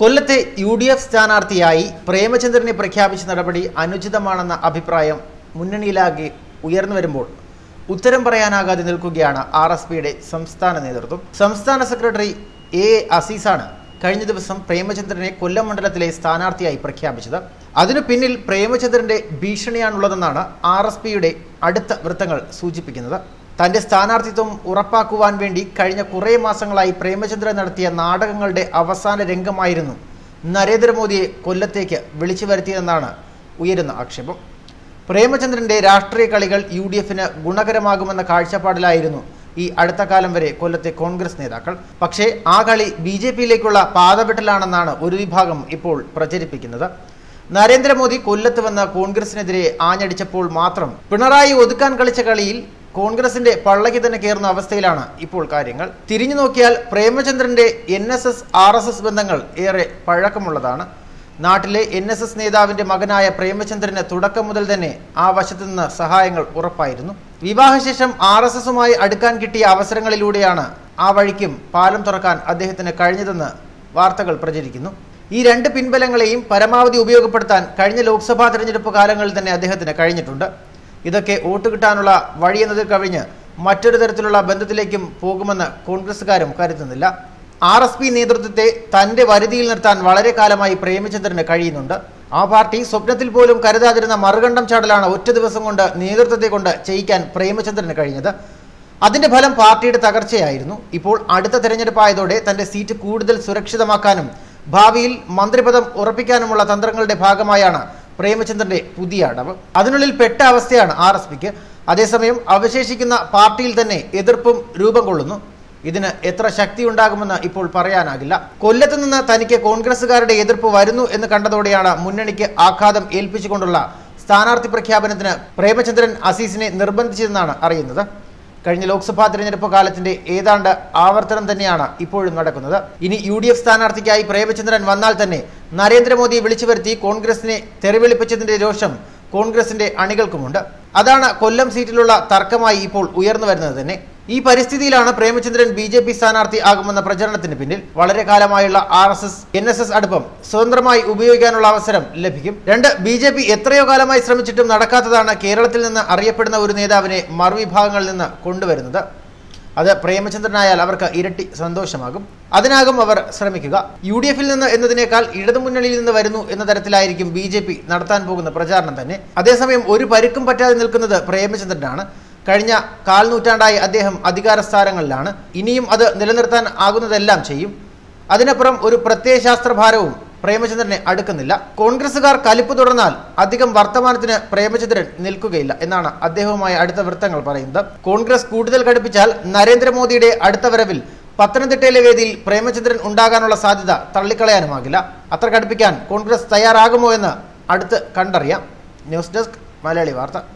കൊല്ലത്തെ U D F സ്ഥാനാർത്ഥിയായി പ്രേമചന്ദ്രനെ പ്രഖ്യാപിച്ച നടപടി അനുചിതമാണെന്ന അഭിപ്രായം മുന്നണിയിലാകെ ഉയർന്നു വരുമ്പോൾ ഉത്തരം പറയാനാകാതെ നിൽക്കുകയാണ് ആർ എസ് പിയുടെ സംസ്ഥാന നേതൃത്വം. സംസ്ഥാന സെക്രട്ടറി എ അസീസാണ് കഴിഞ്ഞ ദിവസം പ്രേമചന്ദ്രനെ കൊല്ലം മണ്ഡലത്തിലെ സ്ഥാനാർത്ഥിയായി പ്രഖ്യാപിച്ചത്. അതിനു പിന്നിൽ പ്രേമചന്ദ്രന്റെ ഭീഷണിയാണുള്ളതെന്നാണ് ആർ എസ് പിയുടെ അടുത്ത വൃത്തങ്ങൾ സൂചിപ്പിക്കുന്നത്. തന്റെ സ്ഥാനാർത്ഥിത്വം ഉറപ്പാക്കുവാൻ വേണ്ടി കഴിഞ്ഞ കുറേ മാസങ്ങളായി പ്രേമചന്ദ്രൻ നടത്തിയ നാടകങ്ങളുടെ അവസാന രംഗമായിരുന്നു നരേന്ദ്രമോദിയെ കൊല്ലത്തേക്ക് വിളിച്ചു വരുത്തിയതെന്നാണ് ഉയരുന്ന ആക്ഷേപം. പ്രേമചന്ദ്രന്റെ രാഷ്ട്രീയ കളികൾ യു ഡി എഫിന് ഗുണകരമാകുമെന്ന കാഴ്ചപ്പാടിലായിരുന്നു ഈ അടുത്ത കാലം വരെ കൊല്ലത്തെ കോൺഗ്രസ് നേതാക്കൾ. പക്ഷേ ആ കളി ബി ജെ പിയിലേക്കുള്ള പാതവെട്ടലാണെന്നാണ് ഒരു വിഭാഗം ഇപ്പോൾ പ്രചരിപ്പിക്കുന്നത്. നരേന്ദ്രമോദി കൊല്ലത്ത് വന്ന കോൺഗ്രസിനെതിരെ ആഞ്ഞടിച്ചപ്പോൾ മാത്രം പിണറായി ഒതുക്കാൻ കളിച്ച കളിയിൽ കോൺഗ്രസിന്റെ പള്ളകി തന്നെ കയറുന്ന അവസ്ഥയിലാണ് ഇപ്പോൾ കാര്യങ്ങൾ. തിരിഞ്ഞു നോക്കിയാൽ പ്രേമചന്ദ്രന്റെ N S S R S S ബന്ധങ്ങൾ ഏറെ പഴക്കമുള്ളതാണ്. നാട്ടിലെ എൻ എസ് എസ് നേതാവിന്റെ മകനായ പ്രേമചന്ദ്രന് തുടക്കം മുതൽ തന്നെ ആ വശത്തു നിന്ന് സഹായങ്ങൾ ഉറപ്പായിരുന്നു. വിവാഹശേഷം ആർ എസ് എസുമായി അടുക്കാൻ കിട്ടിയ അവസരങ്ങളിലൂടെയാണ് ആ വഴിക്കും പാലം തുറക്കാൻ അദ്ദേഹത്തിന് കഴിഞ്ഞതെന്ന് വാർത്തകൾ പ്രചരിക്കുന്നു. ഈ രണ്ട് പിൻബലങ്ങളെയും പരമാവധി ഉപയോഗപ്പെടുത്താൻ കഴിഞ്ഞ ലോക്സഭാ തെരഞ്ഞെടുപ്പ് കാലങ്ങളിൽ തന്നെ അദ്ദേഹത്തിന് കഴിഞ്ഞിട്ടുണ്ട്. ഇതൊക്കെ വോട്ട് കിട്ടാനുള്ള വഴിയെന്നത് കഴിഞ്ഞ് മറ്റൊരു തരത്തിലുള്ള ബന്ധത്തിലേക്കും പോകുമെന്ന് കോൺഗ്രസുകാരും കരുതുന്നില്ല. ആർ എസ് പി നേതൃത്വത്തെ തന്റെ വരുതിയിൽ നിർത്താൻ വളരെ കാലമായി പ്രേമചന്ദ്രന് കഴിയുന്നുണ്ട്. ആ പാർട്ടി സ്വപ്നത്തിൽ പോലും കരുതാതിരുന്ന മറുകണ്ഠം ചാടലാണ് ഒറ്റ ദിവസം കൊണ്ട് നേതൃത്വത്തെ കൊണ്ട് ചെയ്യിക്കാൻ പ്രേമചന്ദ്രന് കഴിഞ്ഞത്. അതിന്റെ ഫലം പാർട്ടിയുടെ തകർച്ചയായിരുന്നു. ഇപ്പോൾ അടുത്ത തെരഞ്ഞെടുപ്പായതോടെ തന്റെ സീറ്റ് കൂടുതൽ സുരക്ഷിതമാക്കാനും ഭാവിയിൽ മന്ത്രിപദം ഉറപ്പിക്കാനുമുള്ള തന്ത്രങ്ങളുടെ ഭാഗമായാണ് പ്രേമചന്ദ്രന്റെ പുതിയ അടവ്. അതിനുള്ളിൽ പെട്ട അവസ്ഥയാണ് ആർ എസ് പിക്ക്. അതേസമയം അവശേഷിക്കുന്ന പാർട്ടിയിൽ തന്നെ എതിർപ്പും രൂപം കൊള്ളുന്നു. ഇതിന് എത്ര ശക്തി ഉണ്ടാകുമെന്ന് ഇപ്പോൾ പറയാനാകില്ല. കൊല്ലത്ത് നിന്ന് തനിക്ക് കോൺഗ്രസുകാരുടെ എതിർപ്പ് വരുന്നു എന്ന് കണ്ടതോടെയാണ് മുന്നണിക്ക് ആഘാതം ഏൽപ്പിച്ചുകൊണ്ടുള്ള സ്ഥാനാർത്ഥി പ്രഖ്യാപനത്തിന് പ്രേമചന്ദ്രൻ അസീസിനെ നിർബന്ധിച്ചതെന്നാണ് അറിയുന്നത്. കഴിഞ്ഞ ലോക്സഭാ തെരഞ്ഞെടുപ്പ് കാലത്തിന്റെ ഏതാണ്ട് ആവർത്തനം തന്നെയാണ് ഇപ്പോഴും നടക്കുന്നത്. ഇനി യു ഡി എഫ് സ്ഥാനാർത്ഥിക്കായി പ്രേമചന്ദ്രൻ വന്നാൽ തന്നെ നരേന്ദ്രമോദിയെ വിളിച്ചു വരുത്തി കോൺഗ്രസിനെ തെറിവിളിപ്പിച്ചതിന്റെ രോഷം കോൺഗ്രസിന്റെ അണികൾക്കുമുണ്ട്. അതാണ് കൊല്ലം സീറ്റിലുള്ള തർക്കമായി ഇപ്പോൾ ഉയർന്നു വരുന്നത് തന്നെ. ഈ പരിസ്ഥിതിയിലാണ് പ്രേമചന്ദ്രൻ ബി ജെ പി സ്ഥാനാർത്ഥി ആകുമെന്ന പ്രചരണത്തിന് പിന്നിൽ വളരെ കാലമായുള്ള R S S N S S അടുപ്പം സ്വതന്ത്രമായി ഉപയോഗിക്കാനുള്ള അവസരം ലഭിക്കും. രണ്ട് ബി ജെ പി എത്രയോ കാലമായി ശ്രമിച്ചിട്ടും നടക്കാത്തതാണ് കേരളത്തിൽ നിന്ന് അറിയപ്പെടുന്ന ഒരു നേതാവിനെ മറുവിഭാഗങ്ങളിൽ നിന്ന് കൊണ്ടുവരുന്നത്. അത് പ്രേമചന്ദ്രനായാൽ അവർക്ക് ഇരട്ടി സന്തോഷമാകും. അതിനാകും അവർ ശ്രമിക്കുക. യു ഡി എഫിൽ നിന്ന് എന്നതിനേക്കാൾ ഇടതുമുന്നണിയിൽ നിന്ന് വരുന്നു എന്ന തരത്തിലായിരിക്കും ബി ജെ പി നടത്താൻ പോകുന്ന പ്രചാരണം തന്നെ. അതേസമയം ഒരു പരുക്കും പറ്റാതെ നിൽക്കുന്നത് പ്രേമചന്ദ്രനാണ്. കഴിഞ്ഞ കാൽനൂറ്റാണ്ടായി അദ്ദേഹം അധികാരസ്ഥാനങ്ങളിലാണ്. ഇനിയും അത് നിലനിർത്താൻ ആകുന്നതെല്ലാം ചെയ്യും. അതിനപ്പുറം ഒരു പ്രത്യയശാസ്ത്രഭാരവും പ്രേമചന്ദ്രനെ അടുക്കുന്നില്ല. കോൺഗ്രസുകാർ കലിപ്പ് തുടർന്നാൽ അധികം വർത്തമാനത്തിന് പ്രേമചന്ദ്രൻ നിൽക്കുകയില്ല എന്നാണ് അദ്ദേഹവുമായി അടുത്ത വൃത്തങ്ങൾ പറയുന്നത്. കോൺഗ്രസ് കൂടുതൽ കടുപ്പിച്ചാൽ നരേന്ദ്രമോദിയുടെ അടുത്ത വരവിൽ പത്തനംതിട്ടയിലെ വേദിയിൽ പ്രേമചന്ദ്രൻ ഉണ്ടാകാനുള്ള സാധ്യത തള്ളിക്കളയാനുമാകില്ല. അത്ര കടുപ്പിക്കാൻ കോൺഗ്രസ് തയ്യാറാകുമോ എന്ന് അടുത്ത് കണ്ടറിയാം. ന്യൂസ് ഡെസ്ക് മലയാളി വാർത്ത.